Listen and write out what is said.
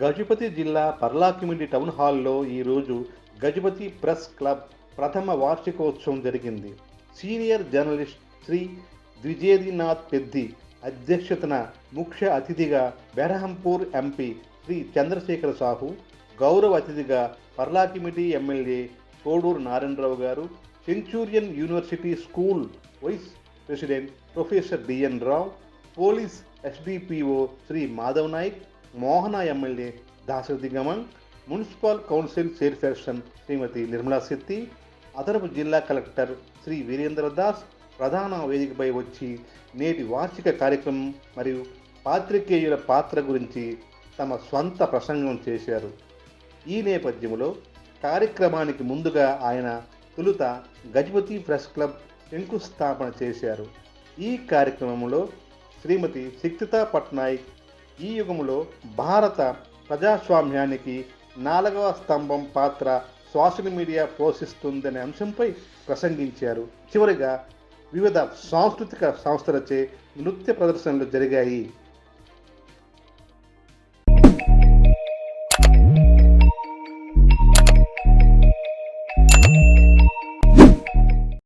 గజపతి జిల్లా పర్లాకిమిడి టౌన్ హాల్లో ఈరోజు గజపతి ప్రెస్ క్లబ్ ప్రథమ వార్షికోత్సవం జరిగింది. సీనియర్ జర్నలిస్ట్ శ్రీ ద్విజేదినాథ్ పెద్ది అధ్యక్షతన ముఖ్య అతిథిగా బెరహంపూర్ ఎంపీ శ్రీ చంద్రశేఖర సాహు గౌరవ అతిథిగా పర్లాకిమిటి ఎమ్మెల్యే కోడూరు నారాయణరావు గారు Centurion University school vice president professor DN Rao police SDPO Shri Madhav Nayak Mohana MLA Dasarathi Gaman municipal council chairperson Shrimati Nirmala Shetty అదనపు జిల్లా కలెక్టర్ శ్రీ వీరేంద్ర దాస్ ప్రధాన వేదికపై వచ్చి నేటి వార్షిక కార్యక్రమం మరియు పాత్రికేయుల పాత్ర గురించి తమ స్వంత ప్రసంగం చేశారు. ఈ నేపథ్యంలో కార్యక్రమానికి ముందుగా ఆయన తొలుత గజపతి ప్రెస్ క్లబ్ శంకుస్థాపన చేశారు. ఈ కార్యక్రమంలో శ్రీమతి శక్తితా పట్నాయక్ ఈ యుగంలో భారత ప్రజాస్వామ్యానికి నాలుగవ స్తంభం పాత్ర సోషల్ మీడియా పోషిస్తుందనే అంశంపై ప్రసంగించారు. చివరిగా వివిధ సాంస్కృతిక సంస్థలచే నృత్య ప్రదర్శనలు జరిగాయి.